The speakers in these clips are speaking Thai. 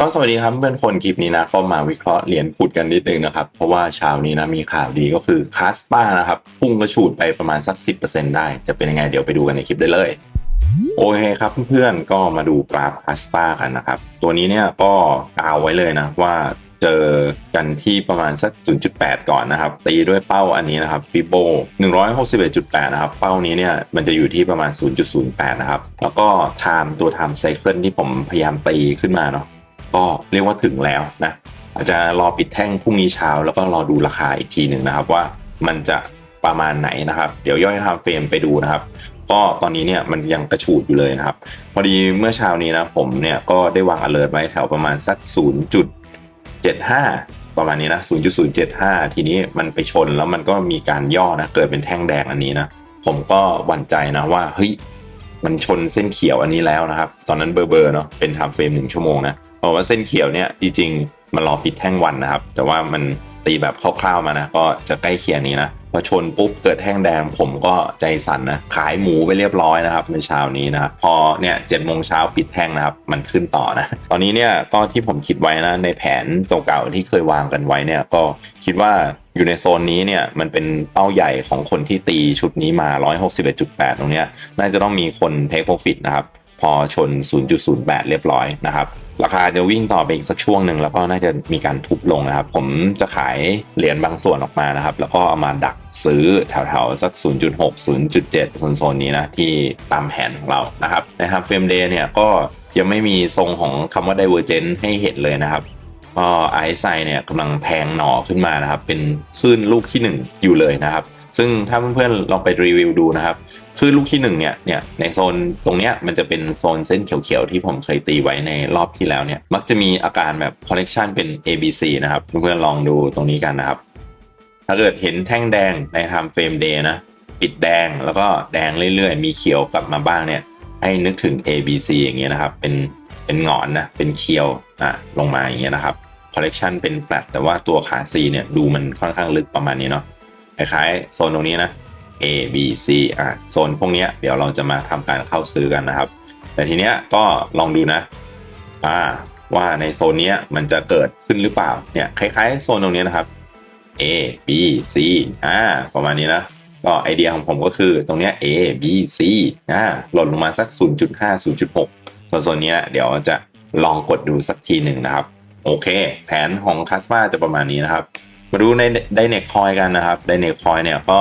ก็สวัสดีครับเพื่อนคนคลิปนี้นะก็มาวิเคราะห์เหรียญขุดกันนิดนึงนะครับ เพราะว่าเช้านี้นะมีข่าวดีก็คือคาสปานะครับ พุ่งกระฉูดไปประมาณสัก 10%ได้ จะเป็นยังไงเดี๋ยวไปดูกันในคลิปได้เลย โอเคครับเพื่อนๆก็มาดูกราฟคาสปากันนะครับ ตัวนี้เนี่ยก็กล่าวไว้เลยนะว่าเจอกันที่ประมาณสัก 0.8 ก่อนนะครับ ตีด้วยเป้าอันนี้นะครับฟิโบ161.8 นะครับ เป้านี้เนี่ยมันจะอยู่ที่ประมาณ 0.08 นะครับ แล้วก็ไทม์ตัวไทม์ไซเคิลที่ผมพยายามตีขึ้นมาเนาะ ก็เรียกว่าถึงแล้วนะอาจจะรอปิดแท่งพรุ่งนี้เช้า แล้วก็รอดูราคาอีกทีหนึ่งนะครับว่ามันจะประมาณไหนนะครับ เดี๋ยวย่อยทำเฟรมไปดูนะครับ ก็ตอนนี้เนี่ยมันยังกระฉูดอยู่เลยนะครับ พอดีเมื่อเช้านี้นะผมเนี่ยก็ได้วาง alert ไว้แถวประมาณสัก 0.75 ประมาณนี้นะ 0.075 ทีนี้มันไปชนแล้วมันก็มีการย่อนะเกิดเป็นแท่งแดงอันนี้นะผมก็หวั่นใจนะว่าเฮ้ยมันชนเส้นเขียวอันนี้แล้วนะครับ ตอนนั้นเบอร์เบอร์เนาะเป็นไทม์เฟรมหนึ่งชั่วโมงนะ บอกว่าเส้นเขียวเนี่ยจริงๆมันรอปิดแท่งวันนะครับ แต่ว่ามันตีแบบคร่าวๆมานะก็จะใกล้เคียงนี้นะพอชนปุ๊บเกิดแท่งแดงผมก็ใจสั่นนะขายหมูไปเรียบร้อยนะครับในเช้านี้นะพอเนี่ยเจ็ดโมงเช้าปิดแท่งนะครับมันขึ้นต่อนะตอนนี้เนี่ยก็ที่ผมคิดไว้นะในแผนเก่าๆที่เคยวางกันไว้เนี่ยก็คิดว่าอยู่ในโซนนี้เนี่ยมันเป็นเป้าใหญ่ของคนที่ตีชุดนี้มา 161.8 ตรงเนี้ยน่าจะต้องมีคนเทคโปรฟิตนะครับ พอชน 0.08 เรียบร้อยนะครับราคาจะวิ่งต่อไปอีกสักช่วงหนึ่งแล้วก็น่าจะมีการทุบลงนะครับ ผมจะขายเหรียญบางส่วนออกมานะครับ แล้วก็เอามาดักซื้อแถวๆ สัก 0.6 0.7โซนๆนี้นะ ที่ตามแผนของเรานะครับในทำเฟรมเดย์เนี่ยก็ยังไม่มีทรงของคำว่า divergent ให้เห็นเลยนะครับก็ไอซ์ไซเนี่ยกำลังแทงหน่อขึ้นมานะครับ เป็นคลื่นลูกที่ 1 อยู่เลยนะครับ ซึ่งถ้าเพื่อนๆลองไปรีวิวดูนะครับ คลื่นลูกที่1เนี่ยเนี่ยในโซนตรงเนี้ยมันจะเป็นโซนเส้นเขียวๆที่ผมเคยตีไว้ในรอบที่แล้วเนี่ยมักจะมีอาการแบบคอลเลกชันเป็น A B C นะครับเพื่อนๆลองดูตรงนี้กันนะครับ ถ้าเกิดเห็นแท่งแดงในไทม์เฟรมเดย์นะปิดแดงแล้วก็แดงเรื่อยๆ มีเขียวกลับมาบ้างเนี่ยให้นึกถึง A B C อย่างเงี้ยนะครับ เป็นเป็นหงอนนะเป็นเคียวอะลงมาอย่างเงี้ยนะครับคอลเลกชันเป็นแฟลตแต่ว่าตัวขา C เนี่ยดูมันค่อนข้างลึกประมาณนี้เนาะคล้ายๆโซนตรงนี้นะ A B C อะโซนพวกนี้เดี๋ยวเราจะมาทำการเข้าซื้อกันนะครับ แต่ทีเนี้ยก็ลองดูนะอ่าว่าในโซนเนี้ยมันจะเกิดขึ้นหรือเปล่าเนี่ยคล้ายๆโซนตรงนี้นะครับ A B C อ่าประมาณนี้นะก็ไอเดียของผมก็คือตรงเนี้ย A B C อ่าหล่นลงมาสัก 0.5 0.6ส่วนโซนเนี้ยเดี๋ยวจะลองกดดูสักทีหนึ่งนะครับ โอเค แผนของคัสมาจะประมาณนี้นะครับ มาดูในไดเนคคอยกันนะครับไดเนคคอยเนี่ยก็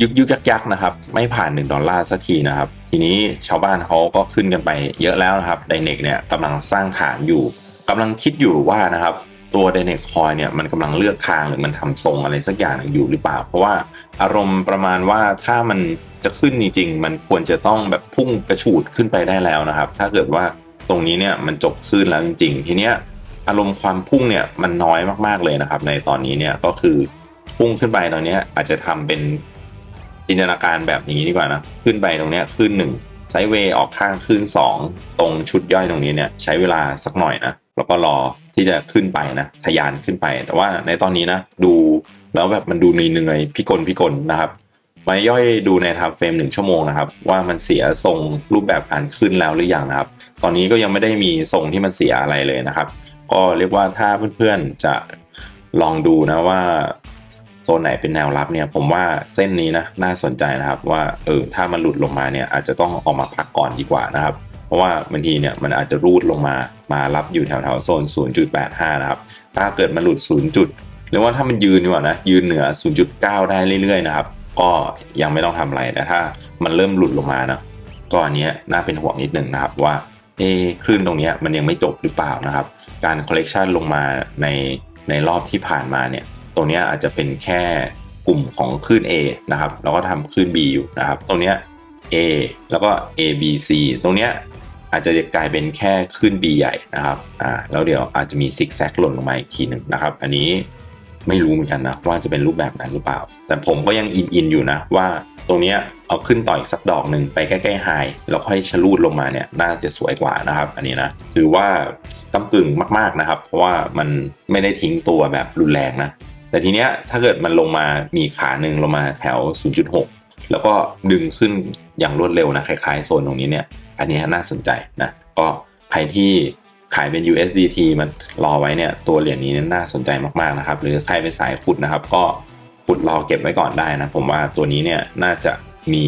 ยึกยึกยักยักนะครับ ไม่ผ่าน 1 ดอลลาร์สักทีนะครับ ทีนี้ชาวบ้านเขาก็ขึ้นกันไปเยอะแล้วนะครับไดเนกเนี่ยกำลังสร้างฐานอยู่กำลังคิดอยู่ว่านะครับตัวไดเนกคอยเนี่ยมันกำลังเลือกทางหรือมันทำทรงอะไรสักอย่างอยู่หรือเปล่า เพราะว่าอารมณ์ประมาณว่าถ้ามันจะขึ้นจริงๆมันควรจะต้องแบบพุ่งกระฉูดขึ้นไปได้แล้วนะครับ ถ้าเกิดว่าตรงนี้เนี่ยมันจบขึ้นแล้วจริง ๆ ทีเนี้ยอารมณ์ความพุ่งเนี่ยมันน้อยมากๆเลยนะครับ ในตอนนี้เนี่ยก็คือพุ่งขึ้นไปตอนนี้อาจจะทำเป็น จินตนาการแบบนี้ดีกว่านะ ขึ้นไปตรงเนี้ยขึ้นหนึ่งไซด์เวย์ออกข้างขึ้นสองตรงชุดย่อยตรงนี้เนี่ยใช้เวลาสักหน่อยนะแล้วก็รอที่จะขึ้นไปนะทะยานขึ้นไป แต่ว่าในตอนนี้นะดูแล้วแบบมันดูเหนื่อยๆพิกลพิกลนะครับมาย่อยดูในทม์เฟรมหนึ่งชั่วโมงนะครับ ว่ามันเสียทรงรูปแบบการขึ้นแล้วหรือยังนะครับ ตอนนี้ก็ยังไม่ได้มีทรงที่มันเสียอะไรเลยนะครับ ก็เรียกว่าถ้าเพื่อนๆจะลองดูนะว่า โซนไหนเป็นแนวรับเนี่ยผมว่าเส้นนี้นะน่าสนใจนะครับว่าเออถ้ามันหลุดลงมาเนี่ยอาจจะต้องออกมาพักก่อนดีกว่านะครับเพราะว่าบางทีเนี่ยมันอาจจะรูดลงมามารับอยู่แถวๆโซน 0.85 นะครับถ้าเกิดมันหลุด 0 จุดหรือว่าถ้ามันยืนดีกว่านะยืนเหนือ 0.9 ได้เรื่อยๆนะครับก็ยังไม่ต้องทำอะไรแต่ถ้ามันเริ่มหลุดลงมานะก็อันเนี้ยน่าเป็นห่วงนิดนึงนะครับว่าเอ๊คลื่นตรงเนี้ยมันยังไม่จบหรือเปล่านะครับ การคอลเลกชันลงมาในในรอบที่ผ่านมาเนี่ย ตรงนี้อาจจะเป็นแค่กลุ่มของคลื่น A นะครับ แล้วก็ทำคลื่น B อยู่นะครับ ตรงนี้ A แล้วก็ A B C ตรงนี้อาจจะกลายเป็นแค่คลื่น B ใหญ่นะครับ อ่า แล้วเดี๋ยวอาจจะมีซิกแซกหล่นลงมาอีกทีหนึ่งนะครับ อันนี้ไม่รู้เหมือนกันนะว่าจะเป็นรูปแบบนั้นหรือเปล่า แต่ผมก็ยังอินอินอยู่นะว่าตรงนี้เอาขึ้นต่ออีกสักดอกหนึ่งไปใกล้ๆไฮแล้วค่อยชะลูดลงมาเนี่ยน่าจะสวยกว่านะครับ อันนี้นะถือว่าต้ากึ่งมากๆนะครับ เพราะว่ามันไม่ได้ทิ้งตัวแบบรุนแรงนะ แต่ทีเนี้ยถ้าเกิดมันลงมามีขาหนึ่งลงมาแถว 0.6 แล้วก็ดึงขึ้นอย่างรวดเร็วนะคล้ายๆโซนตรงนี้เนี่ยอันนี้น่าสนใจนะก็ใครที่ขายเป็น USDT มันรอไว้เนี่ยตัวเหรียญนี้น่าสนใจมากๆนะครับ หรือใครเป็นสายขุดนะครับ ก็ขุดรอเก็บไว้ก่อนได้นะ ผมว่าตัวนี้เนี่ยน่าจะมี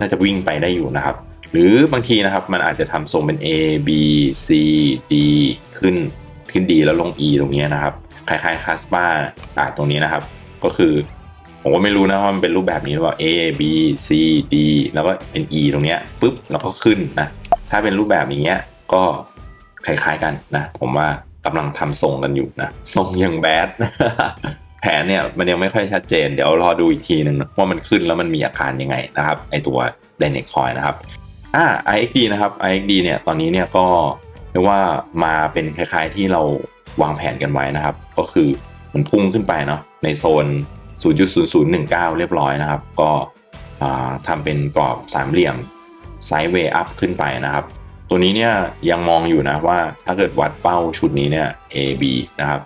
น่าจะวิ่งไปได้อยู่นะครับ หรือบางทีนะครับมันอาจจะทำทรงเป็น A B C D ขึ้นขึ้น D แล้วลง E ตรงนี้นะครับ คล้ายๆคาสปาอ่าตรงนี้นะครับ ก็คือ ผมก็ไม่รู้นะว่ามันเป็นรูปแบบนี้หรือเปล่า A B C D แล้วก็เป็น E ตรงเนี้ยปุ๊บแล้วก็ขึ้นนะ ถ้าเป็นรูปแบบอย่างเงี้ยก็คล้ายๆกันนะ ผมว่ากำลังทำทรงกันอยู่นะทรงยังแบดแผนเนี่ยมันยังไม่ค่อยชัดเจน เดี๋ยวรอดูอีกทีหนึ่งว่ามันขึ้นแล้วมันมีอาการยังไงนะครับไอตัว d y n a c Coin นะครับอ่า IXD นะครับ IXD เนี่ยตอนนี้เนี่ยก็เรียกว่ามาเป็นคล้ายๆที่เราวางแผนกันไว้นะครับ ก็คือมันพุ่งขึ้นไปเนาะในโซน 0.0019 เรียบร้อยนะครับ ก็ทำเป็นกรอบสามเหลี่ยมไซด์เวย์อัพขึ้นไปนะครับ ตัวนี้เนี่ยยังมองอยู่นะว่าถ้าเกิดวัดเป้าชุดนี้เนี่ย AB นะครับ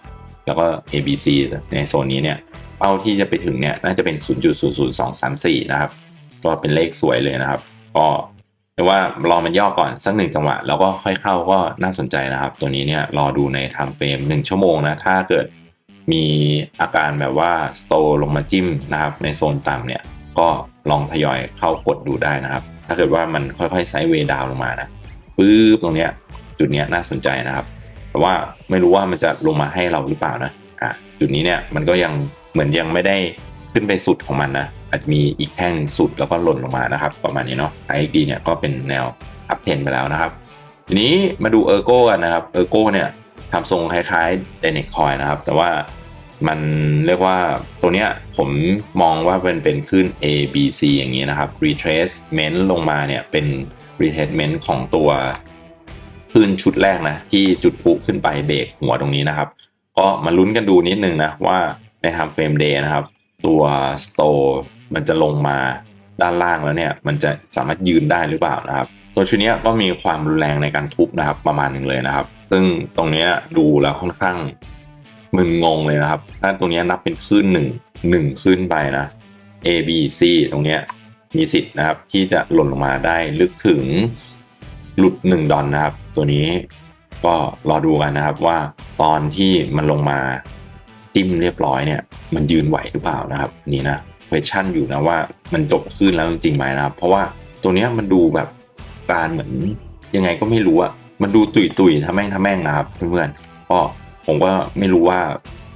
แล้วก็ ABC ในโซนนี้เนี่ยเป้าที่จะไปถึงเนี่ยน่าจะเป็น 0.00234 นะครับ ก็เป็นเลขสวยเลยนะครับ ก็ เรียกว่ารอมันย่อก่อนสักหนึ่งจังหวะ แล้วก็ค่อยเข้าก็น่าสนใจนะครับ ตัวนี้เนี่ยรอดูในไทม์เฟรม1ชั่วโมงนะถ้าเกิดมีอาการแบบว่าสโตลงมาจิ้มนะครับในโซนต่ำเนี่ยก็ลองทยอยเข้ากดดูได้นะครับ ถ้าเกิดว่ามันค่อยๆไซด์เวย์ดาวลงมานะปื๊บตรงเนี้ยจุดเนี้ยน่าสนใจนะครับ แต่ว่าไม่รู้ว่ามันจะลงมาให้เราหรือเปล่านะอะจุดนี้เนี่ยมันก็ยังเหมือนยังไม่ได้ขึ้นไปสุดของมันนะ อาจจะมีอีกแท่งหนึ่งสุดแล้วก็หล่นลงมานะครับ ประมาณนี้เนาะ IXD เนี่ยก็เป็นแนวอัพเทนไปแล้วนะครับ ทีนี้มาดูเออร์โก้กันนะครับเออร์โก้เนี่ยทำทรงคล้ายๆ d y n a c Coin นะครับ แต่ว่ามันเรียกว่าตัวเนี้ยผมมองว่าเป็นเป็นขึ้น A B C อย่างนี้นะครับ retracement ลงมาเนี่ยเป็น retracement ของตัวขึ้นชุดแรกนะที่จุดพุขึ้นไปเบรกหัวตรงนี้นะครับ ก็มาลุ้นกันดูนิดนึงนะว่าในทำเฟรมเดย์นะครับ ตัว store มันจะลงมาด้านล่างแล้วเนี่ย มันจะสามารถยืนได้หรือเปล่านะครับ ตัวชุดนี้ก็มีความรุนแรงในการทุบนะครับ ประมาณหนึ่งเลยนะครับ ซึ่งตรงนี้ดูแล้วค่อนข้างมึนงงเลยนะครับ ถ้าตรงนี้นับเป็นขึ้นหนึ่งหนึ่งขึ้นไปนะ A B C ตรงนี้มีสิทธิ์นะครับ ที่จะหล่นลงมาได้ลึกถึงหลุด 1 ดอลนะครับ ตัวนี้ก็รอดูกันนะครับว่าตอนที่มันลงมาจิ้มเรียบร้อยเนี่ย มันยืนไหวหรือเปล่านะครับ นี่นะ question อยู่นะว่ามันจบขึ้นแล้วจริงไหมนะครับเพราะว่าตัวนี้มันดูแบบการเหมือนยังไงก็ไม่รู้อะมันดูตุยตุยทำแม่งทำแม่งนะครับเพื่อนๆก็ผมก็ไม่รู้ว่า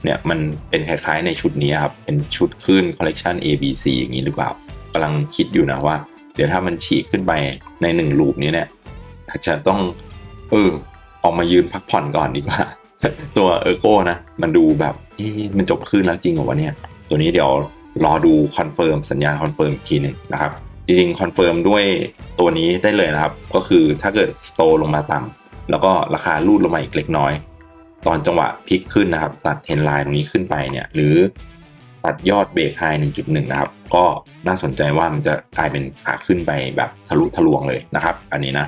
เนี่ยมันเป็นคล้ายๆในชุดนี้ครับ เป็นชุดขึ้นคอลเลกชัน A B C อย่างนี้หรือเปล่ากำลังคิดอยู่นะว่า เดี๋ยวถ้ามันฉีกขึ้นไปในหนึ่งลูปนี้เนี่ยอาจจะต้องเออออกมายืนพักผ่อนก่อนดีกว่า ตัวเออร์โก้นะ มันดูแบบมันจบขึ้นแล้วจริงเหรอวะเนี่ย ตัวนี้เดี๋ยว รอดูคอนเฟิร์มสัญญาณคอนเฟิร์มทีหนึ่งนะครับ จริงๆคอนเฟิร์มด้วยตัวนี้ได้เลยนะครับ ก็คือถ้าเกิดสโตลงมาต่ำแล้วก็ราคาลูดลงมาอีกเล็กน้อย ตอนจังหวะพลิกขึ้นนะครับ ตัดเทนไลน์ตรงนี้ขึ้นไปเนี่ยหรือตัดยอดเบรกไฮ1.1 นะครับ ก็น่าสนใจว่ามันจะกลายเป็นขาขึ้นไปแบบทะลุทะลวงเลยนะครับ อันนี้นะ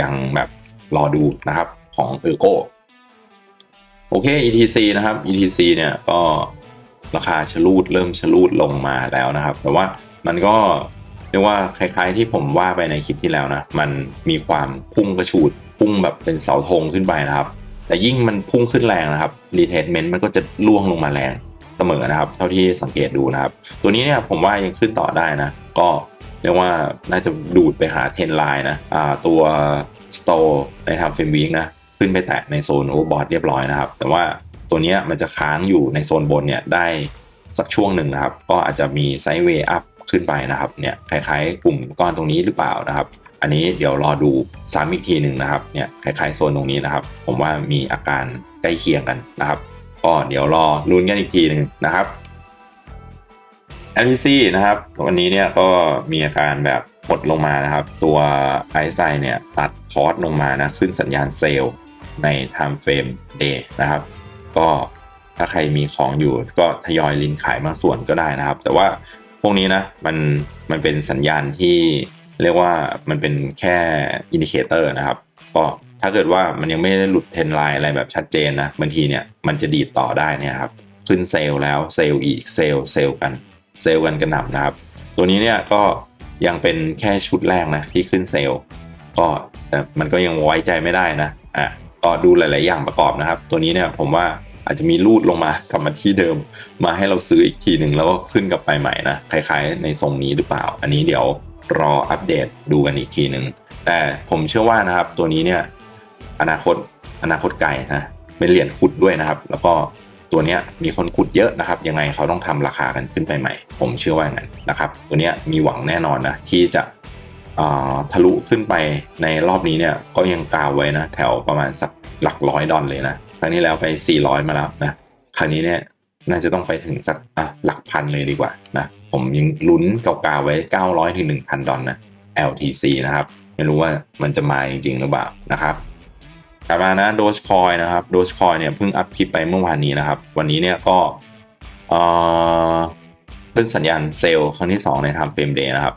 ยังแบบรอดูนะครับของเออร์โกโอเค ETC นะครับ ETC เนี่ยก็ ราคาชะลูดเริ่มชะลูดลงมาแล้วนะครับ แต่ว่ามันก็เรียกว่าคล้ายๆที่ผมว่าไปในคลิปที่แล้วนะ มันมีความพุ่งกระฉูดพุ่งแบบเป็นเสาธงขึ้นไปนะครับ แต่ยิ่งมันพุ่งขึ้นแรงนะครับ retracement มันก็จะล่วงลงมาแรงเสมอนะครับ เท่าที่สังเกตดูนะครับ ตัวนี้เนี่ยผมว่ายังขึ้นต่อได้นะ ก็เรียกว่าน่าจะดูดไปหาเทนไลน์นะอ่าตัว store ในทำเฟรมวีกนะขึ้นไปแตะในโซนโอเวอร์บอทเรียบร้อยนะครับ แต่ว่า ตัวนี้มันจะค้างอยู่ในโซนบนเนี่ยได้สักช่วงหนึ่งนะครับ ก็อาจจะมีไซด์เวย์อัพขึ้นไปนะครับเนี่ยคล้ายๆ กลุ่มก้อนตรงนี้หรือเปล่านะครับ อันนี้เดี๋ยวรอดูซ้ำอีกทีหนึ่งนะครับเนี่ยคล้ายๆโซนตรงนี้นะครับ ผมว่ามีอาการใกล้เคียงกันนะครับ ก็เดี๋ยวรอลุ้นกันอีกทีหนึ่งนะครับ LTC นะครับวันนี้เนี่ยก็มีอาการแบบหดลงมานะครับ ตัวไอซ์ไซเนี่ยตัดคอร์สลงมานะขึ้นสัญญาณเซลล์ใน Time Frame Day นะครับ ก็ถ้าใครมีของอยู่ก็ทยอยลินขายบางส่วนก็ได้นะครับ แต่ว่าพวกนี้นะมันมันเป็นสัญญาณที่เรียกว่ามันเป็นแค่อินดิเคเตอร์นะครับ ก็ถ้าเกิดว่ามันยังไม่ได้หลุดเทนไลน์อะไรแบบชัดเจนนะบางทีเนี่ยมันจะดีดต่อได้นี่ครับขึ้นเซลล์แล้วเซลล์อีกเซลล์เซลล์กันเซลล์กันกระหน่ำนะครับ ตัวนี้เนี่ยก็ยังเป็นแค่ชุดแรกนะที่ขึ้นเซลล์ก็แต่มันก็ยังไว้ใจไม่ได้นะอะก็ดูหลาย ๆ อย่างประกอบนะครับ ตัวนี้เนี่ยผมว่า อาจจะมีรูดลงมากลับมาที่เดิม มาให้เราซื้ออีกทีหนึ่งแล้วก็ขึ้นกลับไปใหม่นะคล้ายๆ ในทรงนี้หรือเปล่า อันนี้เดี๋ยวรออัปเดตดูกันอีกทีหนึ่งแต่ผมเชื่อว่านะครับตัวนี้เนี่ยอนาคตอนาคตไกลนะเป็นเหรียญขุดด้วยนะครับ แล้วก็ตัวนี้มีคนขุดเยอะนะครับ ยังไงเขาต้องทำราคากันขึ้นไปใหม่ ผมเชื่อว่างั้นนะครับ ตัวนี้มีหวังแน่นอนนะที่จะทะลุขึ้นไปในรอบนี้เนี่ยก็ยังกาวไว้นะ แถวประมาณสักหลักร้อยดอลเลยนะ ครั้งนี้แล้วไป 400 มาแล้วนะครั้งนี้เนี่ยน่าจะต้องไปถึงสักอะหลักพันเลยดีกว่านะผมยังลุ้นเก่าๆไว้ 900ถึง1,000 ดอลนะ LTC นะครับ ไม่รู้ว่ามันจะมาจริงๆหรือเปล่านะครับกลับมานะโดชคอยนะครับโดชคอยเนี่ยเพิ่งอัพคลิปไปเมื่อวานนี้นะครับ วันนี้เนี่ยก็เอ่อขึ้นสัญญาณเซลล์ครั้งที่ 2 ในทำเฟรมเดย์นะครับ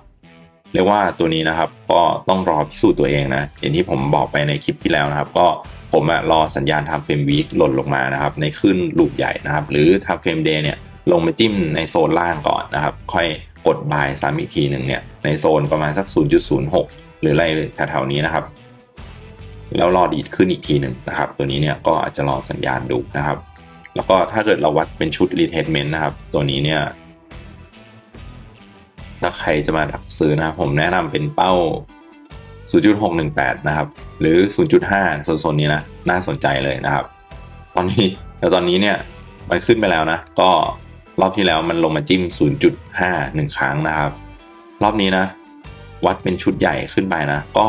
เรียกว่าตัวนี้นะครับก็ต้องรอพิสูจน์ตัวเองนะอย่างที่ผมบอกไปในคลิปที่แล้วนะครับ ก็ ผมอะรอสัญญาณทำเฟรมวีคหล่นลงมานะครับ ในขึ้นลูปใหญ่นะครับ หรือทำเฟรมเดย์เนี่ยลงมาจิ้มในโซนล่างก่อนนะครับ ค่อยกดบายซ้ำอีกทีหนึ่งเนี่ยในโซนประมาณสัก 0.06 หรืออะไรแถวๆนี้นะครับ แล้วรอดีดขึ้นอีกทีหนึ่งนะครับ ตัวนี้เนี่ยก็อาจจะรอสัญญาณดูนะครับ แล้วก็ถ้าเกิดเราวัดเป็นชุด retestment นะครับ ตัวนี้เนี่ยถ้าใครจะมาดักซื้อนะครับผมแนะนำเป็นเป้า 0.618 นะครับ หรือ 0.5โซนๆนี้นะน่าสนใจเลยนะครับ ตอนนี้แต่ตอนนี้เนี่ยมันขึ้นไปแล้วนะ ก็รอบที่แล้วมันลงมาจิ้ม 0.5หนึ่งครั้งนะครับ รอบนี้นะ วัดเป็นชุดใหญ่ขึ้นไปนะ ก็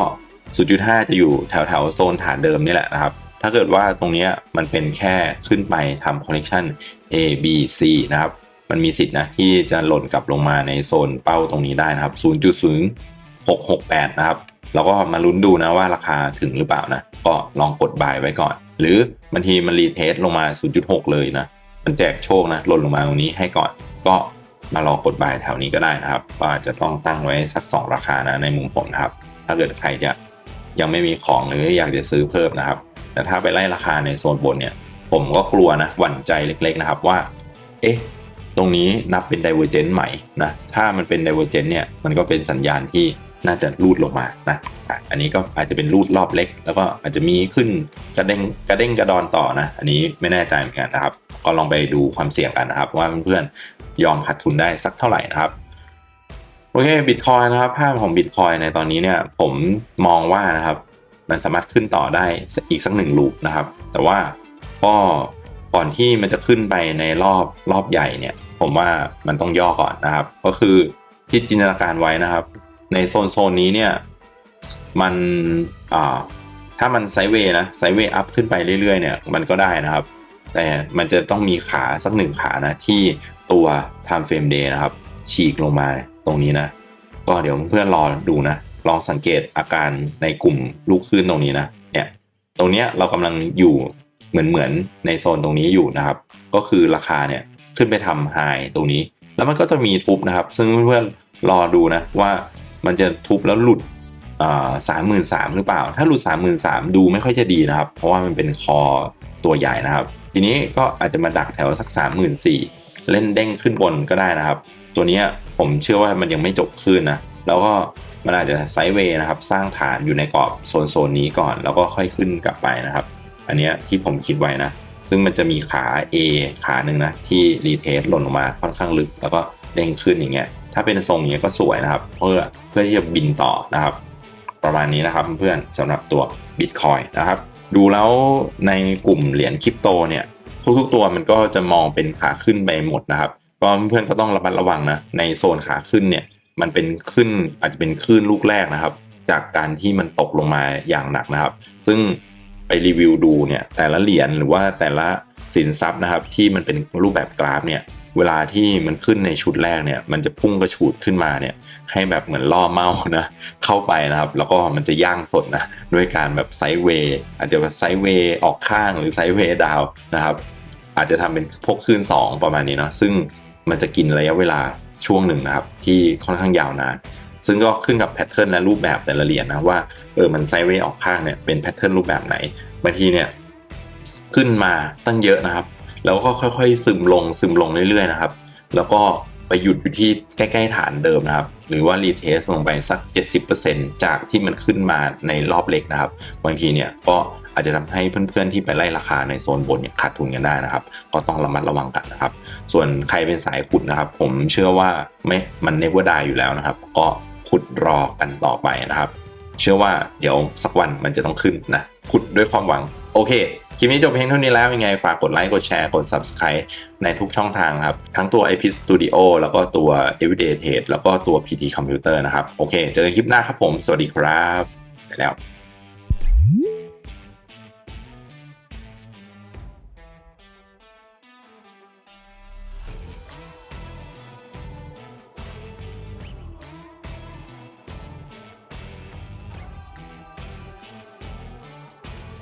0.5 จะอยู่แถวแถวๆโซนฐานเดิมนี่แหละนะครับ ถ้าเกิดว่าตรงนี้มันเป็นแค่ขึ้นไปทำ collection A B C นะครับ มันมีสิทธินะที่จะหล่นกลับลงมาในโซนเป้าตรงนี้ได้นะครับ 0.0668 นะครับ แล้วก็มาลุ้นดูนะว่าราคาถึงหรือเปล่านะ ก็ลองกดบายไว้ก่อน หรือบางทีมันรีเทสลงมา 0.6 เลยนะ มันแจกโชคนะหล่นลงมาตรงนี้ให้ก่อน ก็มารองกดบายแถวนี้ก็ได้นะครับก็อาจจะต้องตั้งไว้สัก 2 ราคานะในมุมผมนะครับ ถ้าเกิดใครจะยังไม่มีของหรืออยากจะซื้อเพิ่มนะครับ แต่ถ้าไปไล่ราคาในโซนบนเนี่ย ผมก็กลัวนะหวั่นใจเล็กๆนะครับว่า เอ๊ะตรงนี้นับเป็น divergent ใหม่นะ ถ้ามันเป็น divergent เนี่ย มันก็เป็นสัญญาณที่ น่าจะรูดลงมานะอะอันนี้ก็อาจจะเป็นรูดรอบเล็ก แล้วก็อาจจะมีขึ้นกระเด้งกระเด้งกระดอนต่อนะ อันนี้ไม่แน่ใจเหมือนกันนะครับ ก็ลองไปดูความเสี่ยงกันนะครับ ว่าเพื่อนๆยอมขาดทุนได้สักเท่าไหร่นะครับโอเคบิตคอยนะครับภาพของบิตคอยในตอนนี้เนี่ยผมมองว่านะครับ มันสามารถขึ้นต่อได้อีกสักหนึ่งลูปนะครับ แต่ว่าก็ก่อนที่มันจะขึ้นไปในรอบรอบใหญ่เนี่ย ผมว่ามันต้องย่อก่อนนะครับ ก็คือที่จินตนาการไว้นะครับ ในโซนโซนนี้เนี่ยมันถ้ามันไซเวย์นะไซเวย์อัพขึ้นไปเรื่อยๆเนี่ยมันก็ได้นะครับ แต่มันจะต้องมีขาสักหนึ่งขานะที่ตัว time frame day นะครับ ฉีกลงมาตรงนี้นะ ก็เดี๋ยวเพื่อนรอดูนะ ลองสังเกตอาการในกลุ่มลูกคลื่นตรงนี้นะเนี่ยตรงเนี้ยเรากำลังอยู่เหมือนเหมือนในโซนตรงนี้อยู่นะครับ ก็คือราคาเนี่ยขึ้นไปทำไฮตรงนี้ แล้วมันก็จะมีทุบนะครับ ซึ่งเพื่อนๆรอดูนะว่า มันจะทุบแล้วหลุดสามหมื่นสามหรือเปล่า ถ้าหลุดสามหมื่นสามดูไม่ค่อยจะดีนะครับ เพราะว่ามันเป็นคอตัวใหญ่นะครับ ทีนี้ก็อาจจะมาดักแถวสักสามหมื่นสี่เล่นเด้งขึ้นบนก็ได้นะครับ ตัวนี้ผมเชื่อว่ามันยังไม่จบขึ้นนะ แล้วก็มันอาจจะไซด์เวย์นะครับ สร้างฐานอยู่ในกรอบโซนโซนนี้ก่อน แล้วก็ค่อยขึ้นกลับไปนะครับ อันนี้ที่ผมคิดไว้นะ ซึ่งมันจะมีขา A ขาหนึ่งนะที่รีเทสหล่นลงมาค่อนข้างลึก แล้วก็เด้งขึ้นอย่างเงี้ย ถ้าเป็นทรงอย่างเงี้ยก็สวยนะครับ เพื่อเพื่อที่จะบินต่อนะครับ ประมาณนี้นะครับเพื่อนๆสำหรับตัว Bitcoin นะครับ ดูแล้วในกลุ่มเหรียญคริปโตเนี่ยทุกๆตัวมันก็จะมองเป็นขาขึ้นไปหมดนะครับก็เพื่อนก็ต้องระมัดระวังนะในโซนขาขึ้นเนี่ยมันเป็นขึ้นอาจจะเป็นคลื่นลูกแรกนะครับ จากการที่มันตกลงมาอย่างหนักนะครับ ซึ่งไปรีวิวดูเนี่ยแต่ละเหรียญหรือว่าแต่ละสินทรัพย์นะครับ ที่มันเป็นรูปแบบกราฟเนี่ย เวลาที่มันขึ้นในชุดแรกเนี่ย มันจะพุ่งกระฉูดขึ้นมาเนี่ย ให้แบบเหมือนล่อเมานะเข้าไปนะครับ แล้วก็มันจะย่างสดนะด้วยการแบบไซด์เวย์อาจจะไซด์เวย์ออกข้างหรือไซด์เวย์ดาวนะครับ อาจจะทำเป็นพวกคลื่น2 ประมาณนี้เนาะซึ่งมันจะกินระยะเวลาช่วงหนึ่งนะครับ ที่ค่อนข้างยาวนานซึ่งก็ขึ้นกับแพทเทิร์นและรูปแบบแต่ละเหรียญนะว่าเออมันไซด์เวย์ออกข้างเนี่ยเป็นแพทเทิร์นรูปแบบไหนบางทีเนี่ยขึ้นมาตั้งเยอะนะครับ แล้วก็ค่อยๆ ซึมลงซึมลงเรื่อยๆนะครับ แล้วก็ไปหยุดอยู่ที่ใกล้ๆฐานเดิมนะครับ หรือว่ารีเทสลงไปสัก 70%จากที่มันขึ้นมาในรอบเล็กนะครับ บางทีเนี่ยก็อาจจะทำให้เพื่อนๆที่ไปไล่ราคาในโซนบนเนี่ยขาดทุนกันได้นะครับ ก็ต้องระมัดระวังกันนะครับ ส่วนใครเป็นสายขุดนะครับ ผมเชื่อว่าไม่มันเน v ว r ดอยู่แล้วนะครับ ก็ขุดรอกันต่อไปนะครับ เชื่อว่าเดี๋ยวสักวันมันจะต้องขึ้นนะขุดด้วยความหวังโอเค คลิปนี้จบเพียงเท่านี้แล้วยังไงฝากกดไลค์กดแชร์กด Subscribe ในทุกช่องทางครับ ทั้งตัว IP Studio แล้วก็ตัว Everyday Trade แล้วก็ตัว PT Computer นะครับ โอเค เจอกันคลิปหน้าครับผม สวัสดีครับไปแล้ว